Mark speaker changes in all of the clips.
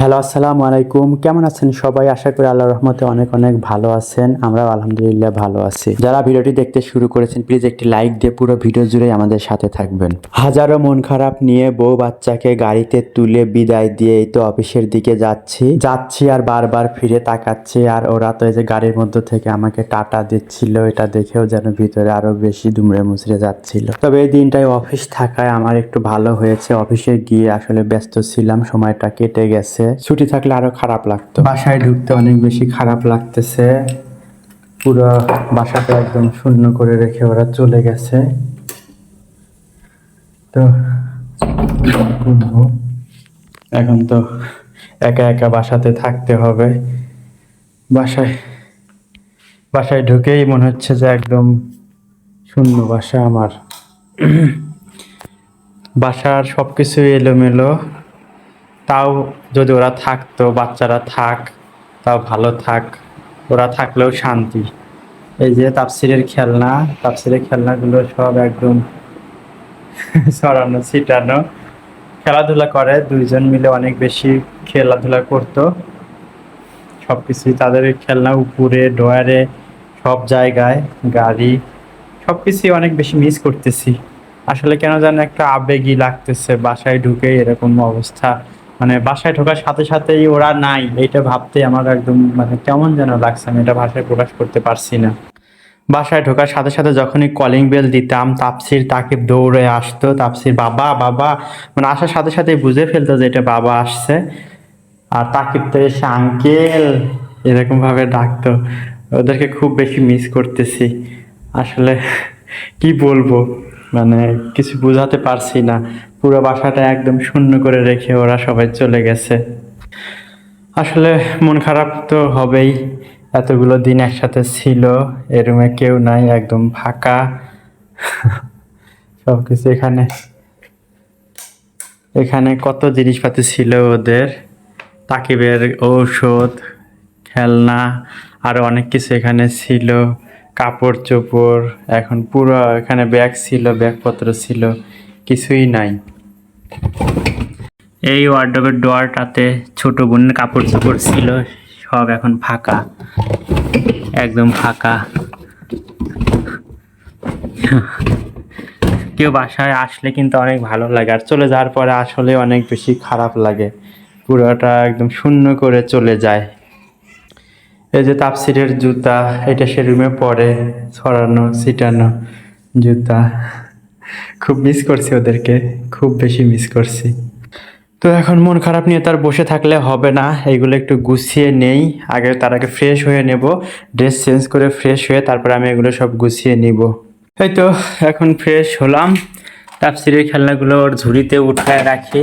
Speaker 1: Hello, আসসালামু আলাইকুম। কেমন আছেন সবাই? আশা করি আল্লাহ রহমতে অনেক অনেক ভালো আছেন। আমরাও আলহামদুলিল্লাহ ভালো আছি। যারা ভিডিওটি দেখতে শুরু করেছেন প্লিজ একটি লাইক দিয়ে পুরো ভিডিও জুড়ে আমাদের সাথে থাকবেন। হাজারো মন খারাপ নিয়ে বউ বাচ্চাকে গাড়িতে তুলে বিদায় দিয়ে এই তো অফিসের দিকে যাচ্ছি। যাচ্ছি আর বারবার ফিরে তাকাচ্ছি আর ওরা তো এই যে গাড়ির মধ্যে থেকে আমাকে টাটা দিচ্ছিল, এটা দেখেও যেন ভিতরে আরও বেশি দুমড়ে মুচড়ে যাচ্ছিল। তবে এই দিনটাই অফিস থাকায় আমার একটু ভালো হয়েছে। অফিসে গিয়ে আসলে ব্যস্ত ছিলাম, সময়টা কেটে গেছে। ছুটি থাকলে আরও খারাপ লাগতো। বাসায় ঢুকতে অনেক বেশি খারাপ লাগতেছে। পুরো বাসাটা একদম শূন্য করে রেখে ওরা চলে গেছে। তো এখন তো একা একা বাসাতে থাকতে হবে। বাসায় বাসায় ঢুকেই মনে হচ্ছে যে একদম শূন্য বাসা আমার। বাসার সব কিছু এলোমেলো। তাও যদি ওরা থাকতো, বাচ্চারা থাক, তাও ভালো থাক, ওরা থাকলেও শান্তি। এই যে তাপসিরের খেলনা তাপসিরের খেলনাগুলো সব একদম সরানো ছিটানো। খেলাধুলা করে, দুইজন মিলে অনেক বেশি খেলাধুলা করতো। সব কিছুই তাদের খেলনা, উপরে ডয়ারে সব জায়গায়, গাড়ি সব কিছুই অনেক বেশি মিস করতেছি। আসলে কেন যেন একটা আবেগই লাগতেছে, বাসায় ঢুকে এরকম অবস্থা। মানে বাসায় ঢোকার সাথে সাথেই ওরা নাই। এটা ভাবতে আমার একদম মানে কেমন যেন লাগছে, আমি এটা ভাষায় প্রকাশ করতে পারছি না। বাসায় ঢোকার সাথে সাথে যখনই কলিং বেল দিতাম, তাপসির তাকে দৌড়ে আসতো, তাপসির বাবা বাবা মানে আসার সাথে সাথে বুঝে ফেলতো যে এটা বাবা আসছে। আর তাকিব তো এসে আঙ্কেল এরকম ভাবে ডাকতো। ওদেরকে খুব বেশি মিস করতেছি। আসলে কি বলব? মানে কিছু বোঝাতে পারছি না। পুরো বাসাটা একদম শূন্য করে রেখে ওরা সবাই চলে গেছে। আসলে মন খারাপ তো হবেই। এতগুলো দিন একসাথে ছিল, এ রুমে কেউ নাই, একদম ফাঁকা। সব কিছু এখানে। এখানে কত জিনিসপাতি ছিল ওদের? তাকিবের ঔষধ, খেলনা, আরও অনেক কিছু এখানে ছিল। কাপড় চোপড়, এখন পুরো এখানে ব্যাগ ছিল, ব্যাগপত্র ছিল, কিছুই নাই। এই ওয়ার্ডরোবের ডোয়ারটাতে ছোট বোনের কাপড় চোপড় ছিল, সব এখন ফাঁকা, একদম ফাঁকা। কেউ বাসায় আসলে কিন্তু অনেক ভালো লাগে, আর চলে যাওয়ার পরে আসলে অনেক বেশি খারাপ লাগে। পুরোটা একদম শূন্য করে চলে যায়। এই যে তাপসিরের জুতা, এটা সে রুমে পরে ছড়ানো, ছিটানো জুতা। খুব মিস করছি ওদেরকে, খুব বেশি মিস করছি। তো এখন মন খারাপ নিয়ে তার বসে থাকলে হবে না এগুলো একটু গুছিয়ে নেই। আগে তার আগে ফ্রেশ হয়ে নেব ড্রেস চেঞ্জ করে ফ্রেশ হয়ে তারপরে আমি এগুলো সব গুছিয়ে নিব। এই তো, এখন ফ্রেশ হলাম। তাপসিরের খেলনাগুলো ওর ঝুড়িতে উঠায় রাখি।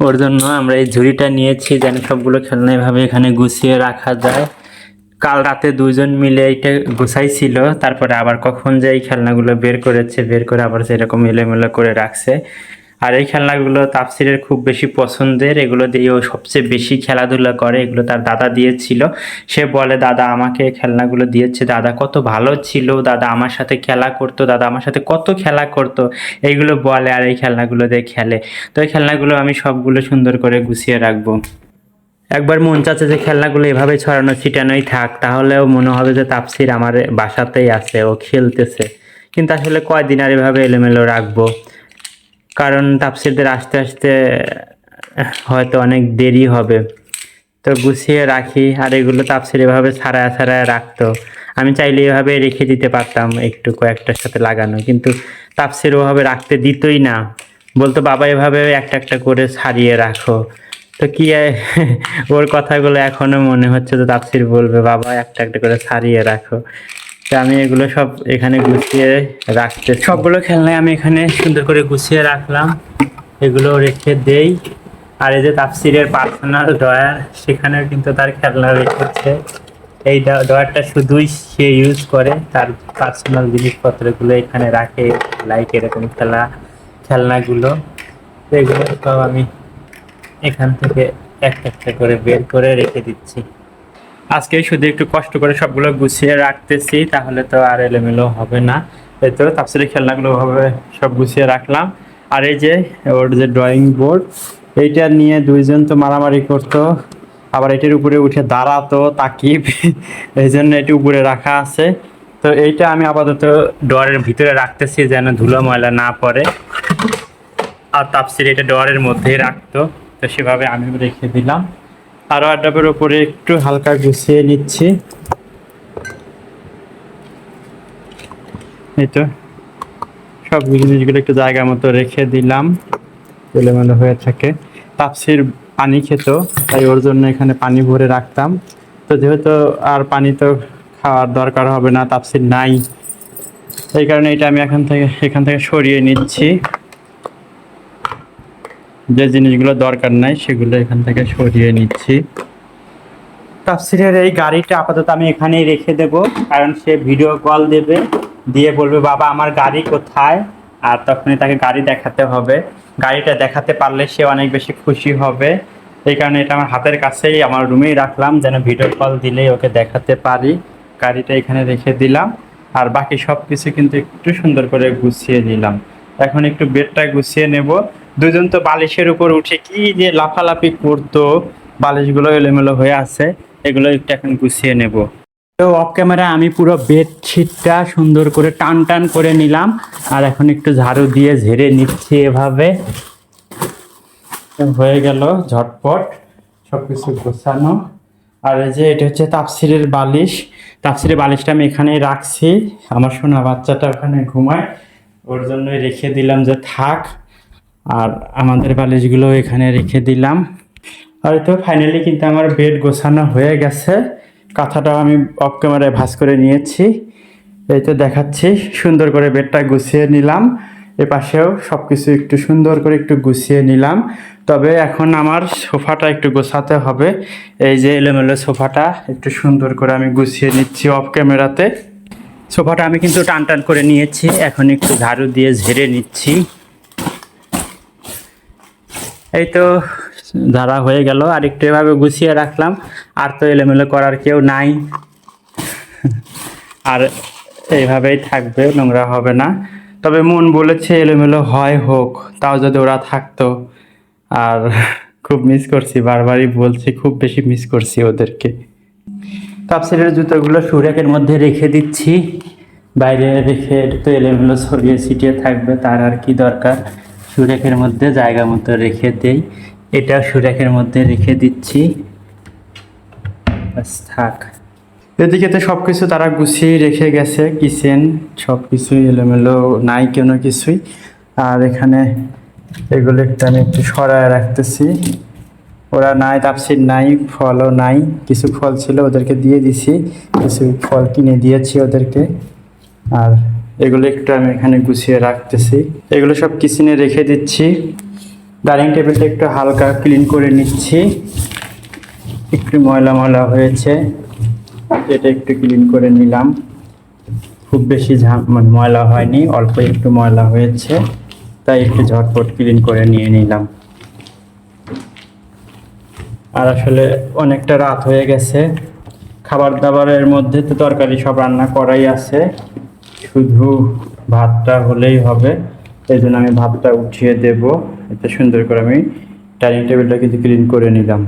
Speaker 1: ওর জন্য আমরা এই ঝুড়িটা নিয়েছি যেন সবগুলো খেলনা এভাবে এখানে গুছিয়ে রাখা যায়। কাল রাতে দুজন মিলে এইটা গুছাইছিল, তারপরে আবার কখন যে এই খেলনাগুলো বের করেছে, বের করে আবার সেরকম এলোমেলো করে রাখছে। আর এই খেলনাগুলো তাফসিরের খুব বেশি পছন্দের, এগুলো দিয়ে ও সবচেয়ে বেশি খেলাধুলা করে, এগুলো তার দাদা দিয়েছিল। সে বলে, দাদা, আমাকে খেলনাগুলো দিয়েছে, দাদা কত ভালো ছিল, দাদা আমার সাথে খেলা করতো, দাদা আমার সাথে কত খেলা করতো। এইগুলো বলে আর এই খেলনাগুলো দিয়ে খেলে। তো এই খেলনাগুলো আমি সবগুলো সুন্দর করে গুছিয়ে রাখব। একবার মন চাচ্ছে যে খেলনাগুলো এভাবে ছড়ানো, ছিটানোই থাক, তাহলেও মনে হবে যে তাপসির আমার বাসাতেই আছে, ও খেলতেছে। কিন্তু আসলে কয়দিন আর এভাবে এলোমেলো রাখব? কারণ তাপসিরদের আসতে আসতে, হয়তো অনেক দেরি হবে। তো গুছিয়ে রাখি, আর এগুলো তাপসির এভাবে ছাড়ায় ছাড়ায় রাখতো। আমি চাইলে এভাবে রেখে দিতে পারতাম একটু কয়েকটার সাথে লাগানো, কিন্তু তাপসির ওভাবে রাখতে দিতই না। বলতো, বাবা, এভাবে একটা একটা করে ছাড়িয়ে রাখো। তো কি ওর কথাগুলো এখনও মনে হচ্ছে তো তাপসির বলবে, বাবা, একটা একটা করে সারিয়ে রাখো। তো আমি এগুলো সব এখানে গুছিয়ে রাখতে সবগুলো খেলনায় আমি এখানে সুন্দর করে গুছিয়ে রাখলাম। এগুলো রেখে দেই। আর এই যে তাফসিরের পার্সোনাল ড্রয়ার, সেখানেও কিন্তু তার খেলনা রেখেছে। এই ড্রয়ারটা শুধুই সে ইউজ করে। তার পার্সোনাল জিনিসপত্রগুলো এখানে রাখে লাইক এরকম খেলা, খেলনাগুলো। এগুলো সব আমি এখান থেকে একটা একটা করে বের করে রেখে দিচ্ছি। আজকে শুধু একটু কষ্ট করে সবগুলো গুছিয়ে রাখতেছি, তাহলে তো আর এলোমেলো হবে না। এই তো খেলনাগুলো ভাবে সব গুছিয়ে রাখলাম। আর এই যে, ওর যে ড্রয়িং বোর্ড এইটা নিয়ে দুইজন তো মারামারি করতো, আবার এটির উপরে উঠে দাঁড়াতো তাকিব, এই জন্য এটি উপরে রাখা আছে। তো এইটা আমি আপাতত ডোয়ারের ভিতরে রাখতেছি যেন ধুলো ময়লা না পড়ে। আর তাপসির এটা ডোয়ারের মধ্যেই রাখতো। তো সেভাবে আমি রেখে দিলাম। আর ওয়ার্ড্রপের উপরে একটু হালকা গুছিয়ে নিচ্ছি। এই তো সব জিনিসগুলো একটু জায়গা মতো রেখে দিলাম। এলোমেলো হয়ে থাকে। তাপসির পানি খেত, তাই ওর জন্য এখানে পানি ভরে রাখতাম। তো যেহেতু আর পানি তো খাওয়ার দরকার হবে না, তাপসির নাই। এই কারণে এটা আমি এখান থেকে এখান থেকে সরিয়ে নিচ্ছি। যে জিনিসগুলো দরকার নাই, সেগুলো এখান থেকে সরিয়ে নিচ্ছি। তাফসিরের এই গাড়িটা আপাতত আমি এখানেই রেখে দেব, কারণ সে ভিডিও কল দেবে, দিয়ে বলবে, বাবা, আমার গাড়ি কোথায়? আর তখনই তাকে গাড়ি দেখাতে হবে। গাড়িটা দেখাতে পারলে সে অনেক বেশি খুশি হবে। এই কারণে এটা আমার হাতের কাছেই, আমার রুমেই রাখলাম, যেন ভিডিও কল দিলেই ওকে দেখাতে পারি। গাড়িটা এখানে রেখে দিলাম, আর বাকি সব কিছু কিন্তু একটু সুন্দর করে গুছিয়ে নিলাম। এখন একটু বেডটা গুছিয়ে নেব। দুজন তো বালিশের উপর উঠে কি যে লাফালাফি করতো, বালিশগুলো এলোমেলো হয়ে আছে, এগুলো একটু এখন গুছিয়ে নেব। তো অফ ক্যামেরা আমি পুরো বেডশিটটা সুন্দর করে টান টান করে নিলাম, আর এখন একটু ঝাড়ু দিয়ে ঝেড়ে নিচ্ছি এভাবে। হয়ে গেল ঝটপট সব কিছু গোছানো। আর এই যে এটা হচ্ছে তাপসিরের বালিশ। তাপসিরের বালিশটা আমি এখানেই রাখছি। আমার সোনা বাচ্চাটা ওখানে ঘুমায়, ওর জন্যই রেখে দিলাম যে থাক। আর আমাদের বালিশগুলো এখানে রেখে দিলাম। আর তো ফাইনালি কিন্তু আমার বেড গোছানো হয়ে গেছে। কাঁথাটাও আমি অফ ক্যামেরায় ভাঁজ করে নিয়েছি। এই তো দেখাচ্ছি, সুন্দর করে বেডটা গুছিয়ে নিলাম। এ পাশেও সব কিছু একটু সুন্দর করে একটু গুছিয়ে নিলাম। তবে এখন আমার সোফাটা একটু গোছাতে হবে। এই যে এলোমেলো সোফাটা, একটু সুন্দর করে আমি গুছিয়ে নিচ্ছি অফ ক্যামেরাতে সোফাটা আমি কিন্তু টান টান করে নিয়েছি। এখন একটু ঝাড়ু দিয়ে ঝেড়ে নিচ্ছি। এই তো ধারা হয়ে গেল। আর একটু এভাবে গুছিয়ে রাখলাম। আর তো এলোমেলো করার কেউ নাই। আর এইভাবেই থাকবে, নোংরা হবে না। তবে মন বলেছে এলোমেলো হয় হোক, তাও যদি ওরা থাকতো। আর খুব মিস করছি, বারবারই বলছি, খুব বেশি মিস করছি ওদেরকে। তাপসিলের জুতোগুলো সুরেকের মধ্যে রেখে দিচ্ছি। বাইরে রেখে তো এলোমেলো ছড়িয়ে ছিটিয়ে থাকবে, তার আর কি দরকার? সুরেকের মধ্যে জায়গা মতো রেখে দেই। এটা সুরেখের মধ্যে রেখে দিচ্ছি। থাক। এদিকে তো সব কিছু তারা গুছিয়ে রেখে গেছে। কিচেন সব কিছুই এলোমেলো, নাই কোনো কিছুই। আর এখানে এগুলো একটু আমি একটু সরায় রাখতেছি। ওরা নাই, তাপসির নাই, ফলও নাই। কিছু ফল ছিল, ওদেরকে দিয়ে দিছি। কিছু ফল কিনে দিয়েছি ওদেরকে। আর এগুলো একটু আমি এখানে গুছিয়ে রাখতেছি। এগুলো সব কিচেনে রেখে দিচ্ছি। ডাইনিং টেবিলটা একটু হালকা ক্লিন করে নিচ্ছি। একটু ময়লা ময়লা হয়েছে। এটা একটু ক্লিন করে নিলাম। খুব বেশি মানে ময়লা হয়নি, অল্প একটু ময়লা হয়েছে। তাই একটু ঝটপট ক্লিন করে নিয়ে নিলাম। আর আসলে অনেকটা রাত হয়ে গেছে। খাবার দাবারের মধ্যে তো তরকারি সব রান্না করাই আছে। শুধু ভাতটা হলেই হবে এই জন্য আমি ভাতটা উঠিয়ে দেব। এতে সুন্দর করে আমি ডাইনিং টেবিলটা কিন্তু ক্লিন করে নিলাম।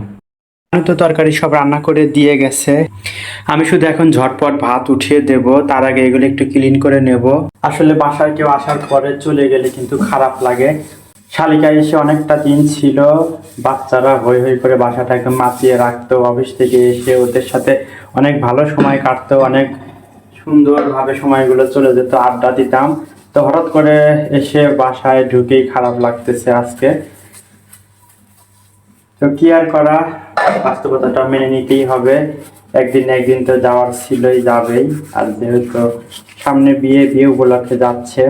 Speaker 1: আমি তো তরকারি সব রান্না করে দিয়ে গেছে। আমি শুধু এখন ঝটপট ভাত উঠিয়ে দেব। তার আগে এগুলো একটু ক্লিন করে নেব। আসলে বাসায় কেউ আসার পরে চলে গেলে কিন্তু খারাপ লাগে। শালিকা এসে অনেকটা দিন ছিল। বাচ্চারা হই হই করে বাসাটা একদম মাতিয়ে রাখতো, অফিস থেকে এসে ওদের সাথে অনেক ভালো সময় কাটতো, অনেক সুন্দরভাবে সময়গুলো চলে যেত, আড্ডা দিতাম। তো হঠাৎ করে এসে বাসায় ঢুকেই খারাপ লাগতেছে আজকে। তো কি আর করা? বাস্তবতাটা মেনে নিতেই হবে। একদিন একদিন তো যাওয়ার ছিলই যাবেই। আর যেহেতু সামনে বিয়ে বিয়ে উপলক্ষে যাচ্ছে।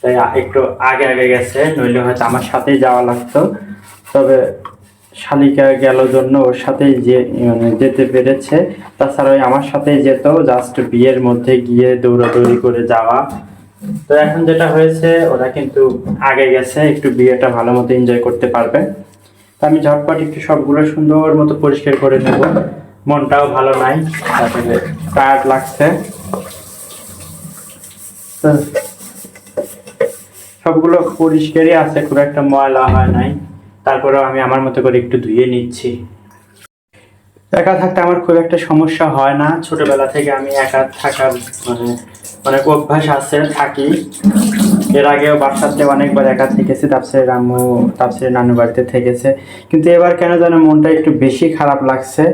Speaker 1: তাই একটু আগে আগে গেছে, নইলে হয়তো আমার সাথেই যাওয়া লাগতো। তবে শালিকা গেল জন্য ওর সাথেই যে মানে যেতে পেরেছে। তাছাড়া আমার সাথেই যেত জাস্ট বিয়ের মধ্যে গিয়ে দৌড়াদৌড়ি করে যাওয়া। তো এখন যেটা হয়েছে, ওরা কিন্তু আগে গেছে, একটু বিয়েটা ভালো মতো এনজয় করতে পারবে। তো আমি ঝটপট একটু সবগুলো সুন্দর মতো পরিষ্কার করে নেব। মনটাও ভালো নাই, তারপরে টায়ার্ড লাগছে। সবগুলো পরিষ্কারই আছে, খুব একটা ময়লা হয় নাই। তারপরেও আমি আমার মতো করে একটু ধুয়ে নিচ্ছি। একা থাকতে আমার খুব একটা সমস্যা হয় না। ছোটবেলা থেকে আমি একা থাকার মানে অনেক অভ্যাস আছে, থাকি। এর আগেও বাসাতে অনেকবার একা থেকেছি, তাপসের আম্মু, তাপসের নানু বাড়িতে থেকেছে। কিন্তু এবার কেন যেন মনটা একটু বেশি খারাপ লাগছে।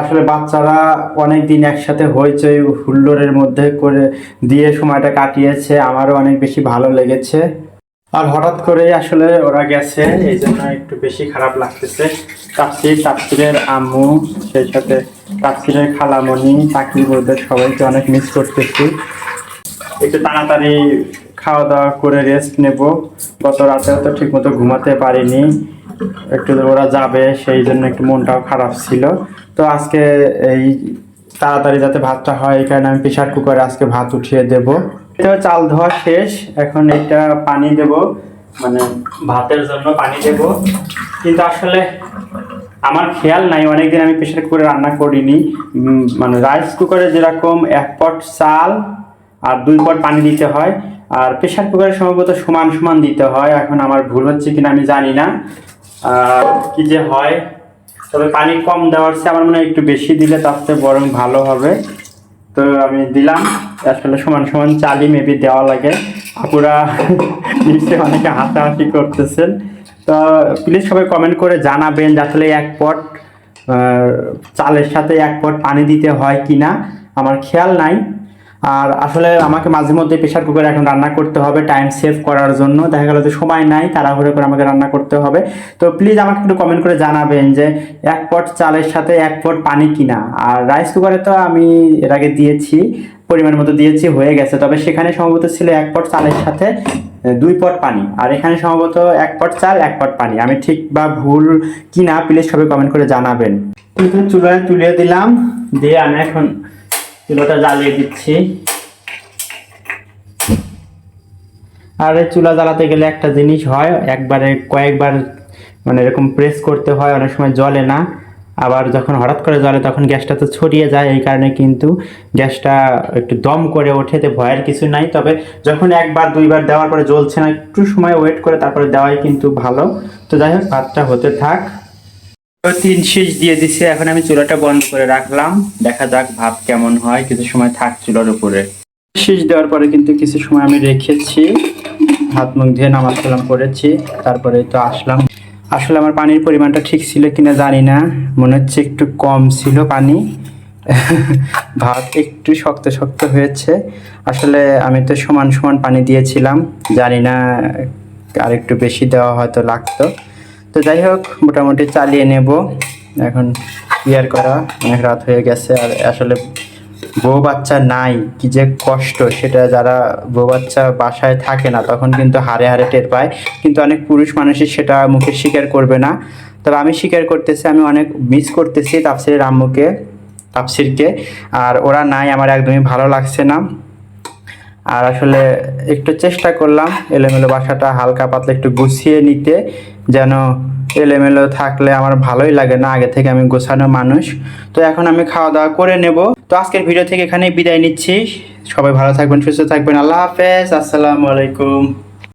Speaker 1: আসলে বাচ্চারা অনেক দিন একসাথে হইচই, হুল্লোড়ের মধ্যে করে দিয়ে সময়টা কাটিয়েছে, আমারও অনেক বেশি ভালো লেগেছে। আর হঠাৎ করে আসলে ওরা গেছে, এই জন্য একটু বেশি খারাপ লাগতেছে। তাপসির তাপসিরের আম্মু, সেই সাথে তাপসিরের খালামণি, চাকরি ওদের সবাইকে অনেক মিস করতেছি। একটু তাড়াতাড়ি খাওয়া দাওয়া করে রেস্ট নেব। গত রাতে তো ঠিক মতো ঘুমাতে পারিনি। একটু ওরা যাবে, সেই জন্য একটু মনটাও খারাপ ছিল। তো আজকে এই তাড়াতাড়ি যাতে ভাতটা হয়, এই কারণে আমি প্রেশার কুকারে আজকে ভাত উঠিয়ে দেব। এটা চাল ধোয়া শেষ। এখন এটা পানি দেব। মানে ভাতের জন্য পানি দেব। কিন্তু আসলে আমার খেয়াল নাই, অনেকদিন আমি প্রেশার কুকারে রান্না করিনি। মানে রাইস কুকারে যেরকম এক পট চাল আর দুই পট পানি দিতে হয়, আর প্রেশার কুকারে সম্ভবত সমান সমান দিতে হয়। এখন আমার ভুল হচ্ছে কিনা আমি জানি না। কি যে হয়, তবে পানি কম দেওয়ার চেয়ে আমার মনে হয় একটু বেশি দিলে তার চেয়ে বরং ভালো হবে। তো আমি দিলাম। আসলে সমান সমান চালি মেবি দেওয়া লাগে। আপুরা নিশ্চয় অনেকে হাসাহাসি করতেছেন। তো প্লিজ সবাই কমেন্ট করে জানাবেন যে আসলে এক পট চালের সাথে এক পট পানি দিতে হয় কি না আমার খেয়াল নাই। আর আসলে আমাকে মাঝে মধ্যে প্রেশার কুকারে এখন রান্না করতে হবে টাইম সেভ করার জন্য। দেখা গেল যে সময় নাই, তাড়াহুড়ো করে আমাকে রান্না করতে হবে। তো প্লিজ আমাকে একটু কমেন্ট করে জানাবেন যে এক পট চালের সাথে এক পট পানি কিনা। আর রাইস কুকারে তো আমি এর আগে দিয়েছি, পরিমাণ মতো দিয়েছি, হয়ে গেছে। তবে সেখানে সম্ভবত ছিল এক পট চালের সাথে দুই পট পানি। আর এখানে সম্ভবত এক পট চাল, এক পট পানি। আমি ঠিক বা ভুল কিনা প্লিজ সবাই কমেন্ট করে জানাবেন। চুলায় তুলে দিলাম। দিয়ে আমি এখন চুলাটা জ্বালিয়ে দিচ্ছি। আর এই চুলা জ্বালাতে গেলে একটা জিনিস হয়, একবারে কয়েকবার মানে এরকম প্রেস করতে হয়, অনেক সময় জ্বলে না। আবার যখন হঠাৎ করে জ্বলে তখন গ্যাসটা তো ছড়িয়ে যায়, এই কারণে কিন্তু গ্যাসটা একটু দম করে ওঠে তো ভয়ের কিছু নাই। তবে যখন একবার, দুইবার দেওয়ার পরে জ্বলছে না, একটু সময় ওয়েট করে তারপরে দেওয়াই কিন্তু ভালো। তো যাই হোক, ভাতটা হতে থাক। তিন শীষ দিয়ে দিছে, এখন আমি চুলাটা বন্ধ করে রাখলাম। দেখা যাক ভাত কেমন হয়, কিছু সময় থাক চুলার উপরে। শীষ দেওয়ার পরে কিন্তু কিছু সময় আমি রেখেছি। হাত মুখ ধুয়ে নামাজ কালাম করেছি তারপরে তো আসলাম। আসলে আমার পানির পরিমাণটা ঠিক ছিল কিনা জানি না, মনে হচ্ছে একটু কম ছিল পানি। ভাত একটু শক্ত শক্ত হয়েছে। আসলে আমি তো সমান সমান পানি দিয়েছিলাম, জানি না আর একটু বেশি দেওয়া হয়তো লাগতো। তো যাই হোক, মোটামুটি চালিয়ে নেব। এখন ইয়ার করা অনেক রাত হয়ে গেছে আর আসলে বউ বাচ্চা নাই, কি যে কষ্ট। সেটা যারা বউ বাচ্চা বাসায় থাকে না, তখন কিন্তু হারে হারে টের পায়। কিন্তু অনেক পুরুষ মানুষই সেটা মুখে স্বীকার করবে না। তবে আমি স্বীকার করতেছি, আমি অনেক মিস করতেছি তাপসিরের আম্মুকে তাপসিরকে আর ওরা নাই, আমার একদমই ভালো লাগছে না। আর আসলে একটু চেষ্টা করলাম এলোমেলো বাসাটা হালকা পাতলা একটু গুছিয়ে নিতে, যেন এলোমেলো থাকলে আমার ভালোই লাগে না, আগে থেকে আমি গোছানো মানুষ। তো এখন আমি খাওয়া দাওয়া করে নেব। তো আজকের ভিডিও থেকে এখানেই বিদায় নিচ্ছি। সবাই ভালো থাকবেন, সুস্থ থাকবেন। আল্লাহ হাফেজ। আসসালামু আলাইকুম।